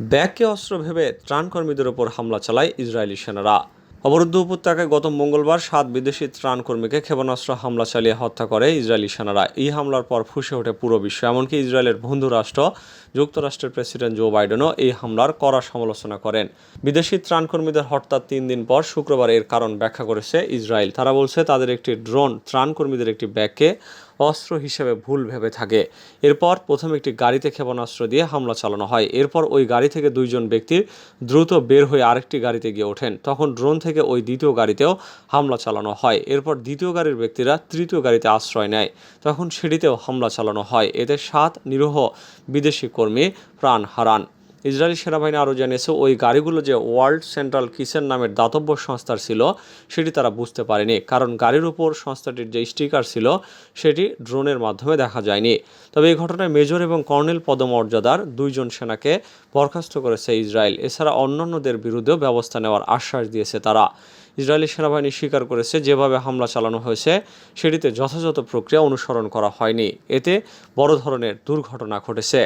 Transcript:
ব্যাগকে অস্ত্র ভেবে ত্রাণকর্মীদের ওপর হামলা চালায় ইসরায়েলি সেনারা। অবরুদ্ধ উপত্যকায় গত মঙ্গলবার সাত বিদেশি ত্রাণকর্মীকে ক্ষেপণাস্ত্র হামলা চালিয়ে হত্যা করে ইসরায়েলি সেনারা। এই হামলার পর ফুসে ওঠে পুরো বিশ্ব, এমনকি ইসরায়েলের বন্ধু রাষ্ট্র, যুক্তরাষ্ট্রের প্রেসিডেন্ট জো বাইডেনও এই হামলার কড়া সমালোচনা করেন। বিদেশি ত্রাণকর্মীদের হত্যার তিন দিন পর শুক্রবার এর কারণ ব্যাখ্যা করেছে ইসরায়েল। তারা বলছে, তাদের একটি ড্রোন, ত্রাণকর্মীদের একটি ব্যাগকে অস্ত্র হিসেবে ভুল ভেবে থাকে। এরপর প্রথম একটি গাড়িতে ক্ষেপণাস্ত্র দিয়ে হামলা চালানো হয়। এরপর ওই গাড়ি থেকে দুইজন ব্যক্তি দ্রুত বের হয়ে আরেকটি গাড়িতে গিয়ে ওঠেন। তখন ড্রোন থেকে ওই দ্বিতীয় গাড়িতেও হামলা চালানো হয়। এরপর দ্বিতীয় গাড়ির ব্যক্তিরা তৃতীয় গাড়িতে আশ্রয় নেয়। তখন সিঁড়িতেও হামলা চালানো হয়। এতে সাত নিরীহ বিদেশি কর্মী প্রাণ হারান। ইসরায়েলি সেনাবাহিনী আরও জানিয়েছে, ওই গাড়িগুলো যে ওয়ার্ল্ড সেন্ট্রাল কিচেন নামের দাতব্য সংস্থার ছিল, সেটি তারা বুঝতে পারেনি। কারণ গাড়ির উপর সংস্থাটির যে স্টিকার ছিল, সেটি ড্রোনের মাধ্যমে দেখা যায়নি। তবে এই ঘটনায় মেজর এবং কর্নেল পদমর্যাদার দুইজন সেনাকে বরখাস্ত করেছে ইসরায়েল। এছাড়া অন্যান্যদের বিরুদ্ধেও ব্যবস্থা নেওয়ার আশ্বাস দিয়েছে তারা। ইসরায়েলি সেনাবাহিনী স্বীকার করেছে, যেভাবে হামলা চালানো হয়েছে, সেটিতে যথাযথ প্রক্রিয়া অনুসরণ করা হয়নি। এতে বড় ধরনের দুর্ঘটনা ঘটেছে।